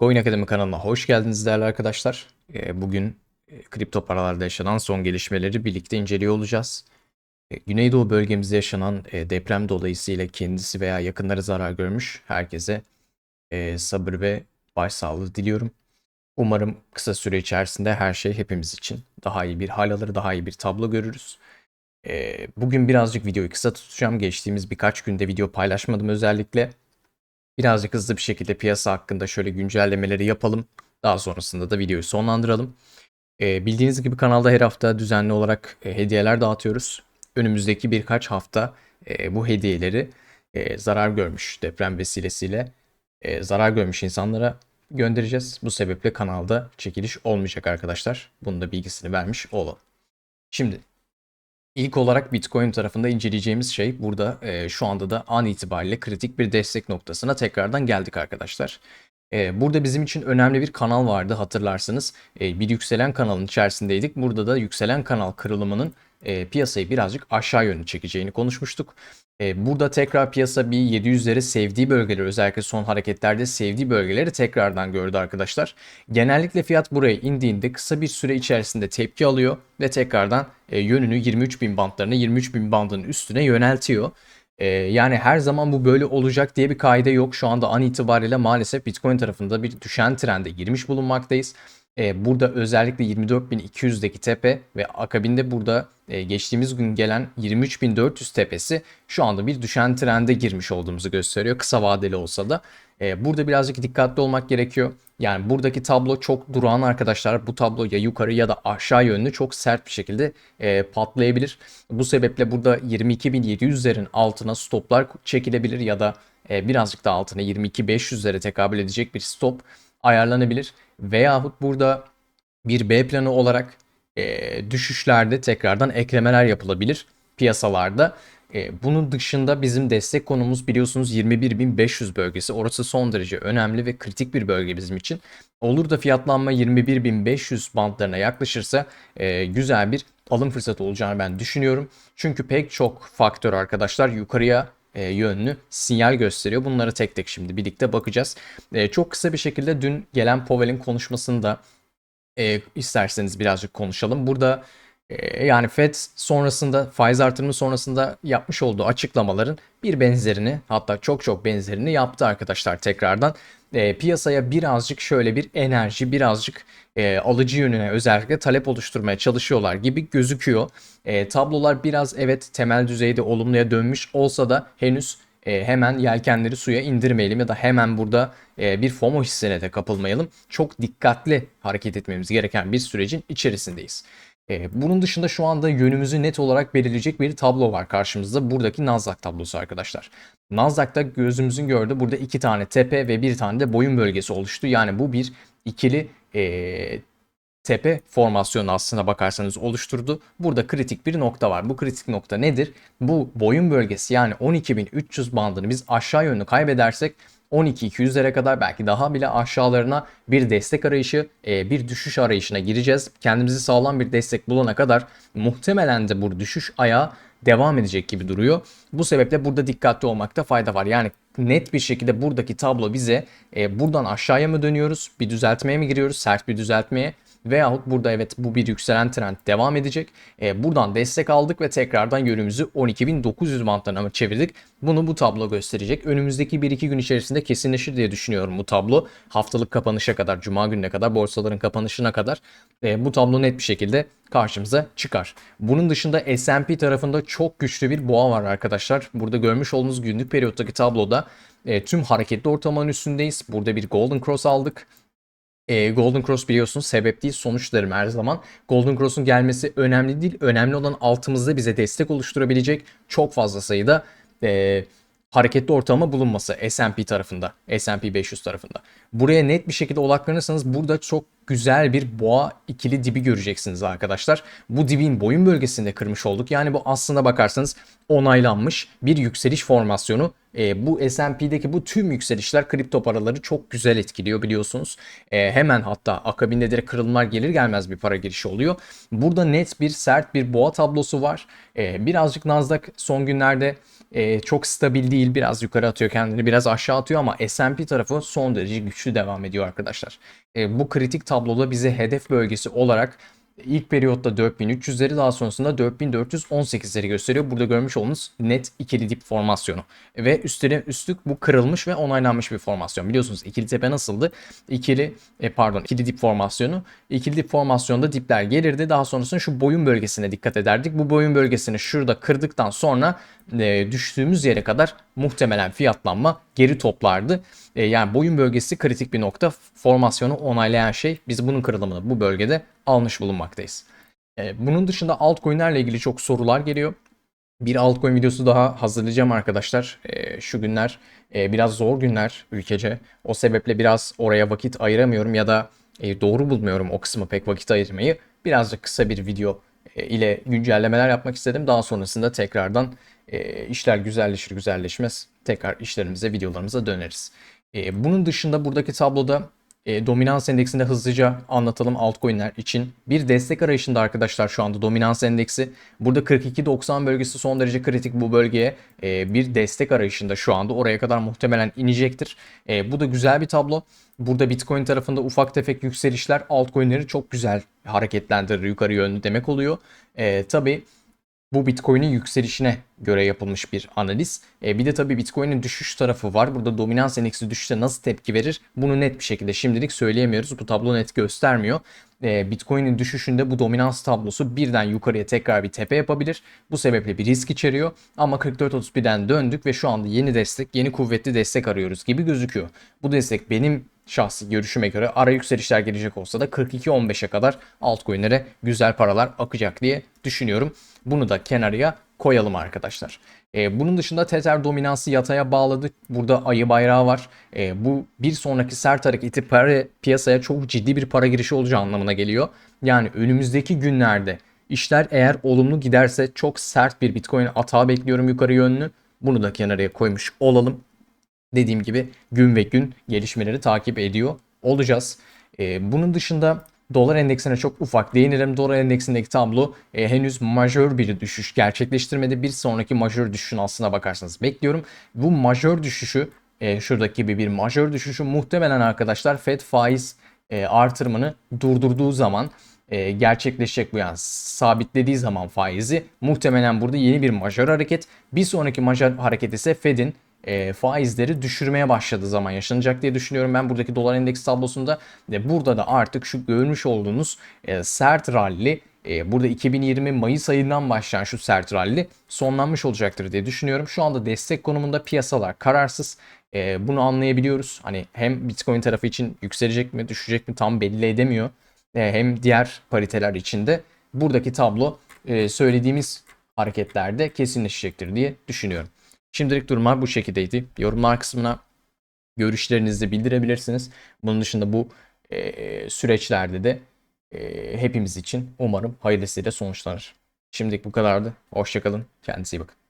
Coin Akademi kanalına hoş geldiniz değerli arkadaşlar. Ee, Bugün e, kripto paralarda yaşanan son gelişmeleri birlikte inceliyor olacağız. E, Güneydoğu bölgemizde yaşanan e, deprem dolayısıyla kendisi veya yakınları zarar görmüş herkese e, sabır ve başsağlığı diliyorum. Umarım kısa süre içerisinde her şey hepimiz için daha iyi bir hal alır, daha iyi bir tablo görürüz. E, Bugün birazcık videoyu kısa tutacağım. Geçtiğimiz birkaç günde video paylaşmadım özellikle. Birazcık hızlı bir şekilde piyasa hakkında şöyle güncellemeleri yapalım. Daha sonrasında da videoyu sonlandıralım. Ee, bildiğiniz gibi kanalda her hafta düzenli olarak e, hediyeler dağıtıyoruz. Önümüzdeki birkaç hafta e, bu hediyeleri e, zarar görmüş deprem vesilesiyle e, zarar görmüş insanlara göndereceğiz. Bu sebeple kanalda çekiliş olmayacak arkadaşlar. Bunun da bilgisini vermiş olalım. Şimdi İlk olarak Bitcoin tarafında inceleyeceğimiz şey burada e, şu anda da an itibariyle kritik bir destek noktasına tekrardan geldik arkadaşlar. E, burada bizim için önemli bir kanal vardı hatırlarsınız. E, bir yükselen kanalın içerisindeydik. Burada da yükselen kanal kırılımının e, piyasayı birazcık aşağı yönlü çekeceğini konuşmuştuk. E, burada tekrar piyasa bir 700'leri sevdiği bölgeleri özellikle son hareketlerde sevdiği bölgeleri tekrardan gördü arkadaşlar. Genellikle fiyat buraya indiğinde kısa bir süre içerisinde tepki alıyor ve tekrardan e, yönünü 23.000 bandlarına 23.000 bandının üstüne yöneltiyor. E, yani her zaman bu böyle olacak diye bir kaide yok. Şu anda an itibariyle maalesef Bitcoin tarafında bir düşen trende girmiş bulunmaktayız. E, burada özellikle 24.200'deki tepe ve akabinde burada e, geçtiğimiz gün gelen 23.400 tepesi şu anda bir düşen trende girmiş olduğumuzu gösteriyor. Kısa vadeli olsa da. E, burada birazcık dikkatli olmak gerekiyor. Yani buradaki tablo çok durağan arkadaşlar. Bu tablo ya yukarı ya da aşağı yönlü çok sert bir şekilde e, patlayabilir. Bu sebeple burada 22.700'lerin altına stoplar çekilebilir ya da e, birazcık da altına 22.500'lere tekabül edecek bir stop ayarlanabilir. Veyahut burada bir B planı olarak e, düşüşlerde tekrardan eklemeler yapılabilir piyasalarda. E, bunun dışında bizim destek konumuz biliyorsunuz 21.500 bölgesi. Orası son derece önemli ve kritik bir bölge bizim için. Olur da fiyatlanma 21.500 bantlarına yaklaşırsa e, güzel bir alım fırsatı olacağını ben düşünüyorum. Çünkü pek çok faktör arkadaşlar yukarıya e, yönlü sinyal gösteriyor. Bunları tek tek şimdi birlikte bakacağız. E, çok kısa bir şekilde dün gelen Powell'in konuşmasını da e, isterseniz birazcık konuşalım. Burada yani Fed sonrasında faiz artırımı sonrasında yapmış olduğu açıklamaların bir benzerini hatta çok çok benzerini yaptı arkadaşlar tekrardan. E, piyasaya birazcık şöyle bir enerji birazcık e, alıcı yönüne özellikle talep oluşturmaya çalışıyorlar gibi gözüküyor. E, tablolar biraz evet temel düzeyde olumluya dönmüş olsa da henüz e, hemen yelkenleri suya indirmeyelim ya da hemen burada e, bir FOMO hissine de kapılmayalım. Çok dikkatli hareket etmemiz gereken bir sürecin içerisindeyiz. E, bunun dışında şu anda yönümüzü net olarak belirleyecek bir tablo var karşımızda. Buradaki Nasdaq tablosu arkadaşlar. Nasdaq'ta gözümüzün gördüğü burada iki tane tepe ve bir tane de boyun bölgesi oluştu. Yani bu bir ikili e, tepe formasyonu aslına bakarsanız oluşturdu. Burada kritik bir nokta var. Bu kritik nokta nedir? Bu boyun bölgesi yani 12.300 bandını biz aşağı yönlü kaybedersek 12.200'lere kadar belki daha bile aşağılarına bir destek arayışı, e, bir düşüş arayışına gireceğiz. Kendimizi sağlam bir destek bulana kadar muhtemelen de bu düşüş ayağı devam edecek gibi duruyor. Bu sebeple burada dikkatli olmakta fayda var. Yani net bir şekilde buradaki tablo bize e, buradan aşağıya mı dönüyoruz, bir düzeltmeye mi giriyoruz, sert bir düzeltmeye Veyahut burada evet bu bir yükselen trend devam edecek. E, buradan destek aldık ve tekrardan yönümüzü 12.900 bantlarına çevirdik. Bunu bu tablo gösterecek. Önümüzdeki 1-2 gün içerisinde kesinleşir diye düşünüyorum bu tablo. Haftalık kapanışa kadar, cuma gününe kadar, borsaların kapanışına kadar e, bu tablo net bir şekilde karşımıza çıkar. Bunun dışında S&P tarafında çok güçlü bir boğa var arkadaşlar. Burada görmüş olduğunuz günlük periyottaki tabloda e, tüm hareketli ortamın üstündeyiz. Burada bir Golden Cross aldık e, Golden Cross biliyorsunuz sebep değil sonuç derim her zaman. Golden Cross'un gelmesi önemli değil. Önemli olan altımızda bize destek oluşturabilecek çok fazla sayıda e, hareketli ortalama bulunması S&P tarafında, S&P 500 tarafında. Buraya net bir şekilde odaklanırsanız burada çok güzel bir boğa ikili dibi göreceksiniz arkadaşlar. Bu dibin boyun bölgesinde kırmış olduk. Yani bu aslında bakarsanız onaylanmış bir yükseliş formasyonu e, bu S&P'deki bu tüm yükselişler kripto paraları çok güzel etkiliyor biliyorsunuz. E, hemen hatta akabinde direkt kırılmalar gelir gelmez bir para girişi oluyor. Burada net bir sert bir boğa tablosu var. E, birazcık Nasdaq son günlerde e, çok stabil değil. Biraz yukarı atıyor kendini, biraz aşağı atıyor ama S&P tarafı son derece güçlü devam ediyor arkadaşlar. E, bu kritik tabloda bize hedef bölgesi olarak İlk periyotta 4300'leri daha sonrasında 4418'leri gösteriyor. Burada görmüş olduğunuz net ikili dip formasyonu. Ve üstüne üstlük bu kırılmış ve onaylanmış bir formasyon. Biliyorsunuz ikili tepe nasıldı? İkili e, pardon ikili dip formasyonu. İkili dip formasyonda dipler gelirdi. Daha sonrasında şu boyun bölgesine dikkat ederdik. Bu boyun bölgesini şurada kırdıktan sonra e, düştüğümüz yere kadar muhtemelen fiyatlanma geri toplardı. E, yani boyun bölgesi kritik bir nokta. Formasyonu onaylayan şey. Biz bunun kırılımını bu bölgede almış bulunmaktayız. E, bunun dışında altcoin'lerle ilgili çok sorular geliyor. Bir altcoin videosu daha hazırlayacağım arkadaşlar. Şu günler biraz zor günler ülkece. O sebeple biraz oraya vakit ayıramıyorum ya da doğru bulmuyorum o kısmı pek vakit ayırmayı. Birazcık kısa bir video ile güncellemeler yapmak istedim. Daha sonrasında tekrardan e, işler güzelleşir güzelleşmez tekrar işlerimize videolarımıza döneriz. E, bunun dışında buradaki tabloda e, dominans endeksinde hızlıca anlatalım altcoin'ler için. Bir destek arayışında arkadaşlar şu anda dominans endeksi. Burada 42.90 bölgesi son derece kritik bu bölgeye. E, bir destek arayışında şu anda oraya kadar muhtemelen inecektir. E, bu da güzel bir tablo. Burada Bitcoin tarafında ufak tefek yükselişler altcoin'leri çok güzel hareketlendirir yukarı yönlü demek oluyor. E, tabii bu Bitcoin'in yükselişine göre yapılmış bir analiz. E, bir de tabii Bitcoin'in düşüş tarafı var. Burada dominans endeksi düşüşte nasıl tepki verir? Bunu net bir şekilde şimdilik söyleyemiyoruz. Bu tablo net göstermiyor. E, Bitcoin'in düşüşünde bu dominans tablosu birden yukarıya tekrar bir tepe yapabilir. Bu sebeple bir risk içeriyor. Ama 44.31'den döndük ve şu anda yeni destek, yeni kuvvetli destek arıyoruz gibi gözüküyor. Bu destek benim şahsi görüşüme göre ara yükselişler gelecek olsa da 42-15'e kadar altcoin'lere güzel paralar akacak diye düşünüyorum. Bunu da kenarıya koyalım arkadaşlar. Ee, bunun dışında Tether dominansı yataya bağladı. Burada ayı bayrağı var. Ee, bu bir sonraki sert hareketi para piyasaya çok ciddi bir para girişi olacağı anlamına geliyor. Yani önümüzdeki günlerde işler eğer olumlu giderse çok sert bir Bitcoin atağı bekliyorum yukarı yönlü. Bunu da kenarıya koymuş olalım. Dediğim gibi gün ve gün gelişmeleri takip ediyor olacağız. Ee, bunun dışında Dolar endeksine çok ufak değinelim. Dolar endeksindeki tablo e, henüz majör bir düşüş gerçekleştirmedi. Bir sonraki majör düşüşün aslına bakarsanız bekliyorum. Bu majör düşüşü e, şuradaki gibi bir majör düşüşü muhtemelen arkadaşlar Fed faiz e, artırımını durdurduğu zaman e, gerçekleşecek bu yani sabitlediği zaman faizi muhtemelen burada yeni bir majör hareket. Bir sonraki majör hareket ise Fed'in e, faizleri düşürmeye başladığı zaman yaşanacak diye düşünüyorum. Ben buradaki dolar endeks tablosunda ve burada da artık şu görmüş olduğunuz e, sert rally e, burada 2020 Mayıs ayından başlayan şu sert rally sonlanmış olacaktır diye düşünüyorum. Şu anda destek konumunda piyasalar kararsız. E, bunu anlayabiliyoruz. Hani hem Bitcoin tarafı için yükselecek mi düşecek mi tam belli edemiyor. E, hem diğer pariteler için de buradaki tablo e, söylediğimiz hareketlerde kesinleşecektir diye düşünüyorum. Şimdilik durumlar bu şekildeydi. Yorumlar kısmına görüşlerinizi bildirebilirsiniz. Bunun dışında bu e, süreçlerde de e, hepimiz için umarım hayırlısıyla sonuçlanır. Şimdilik bu kadardı. Hoşçakalın. Kendinize iyi bakın.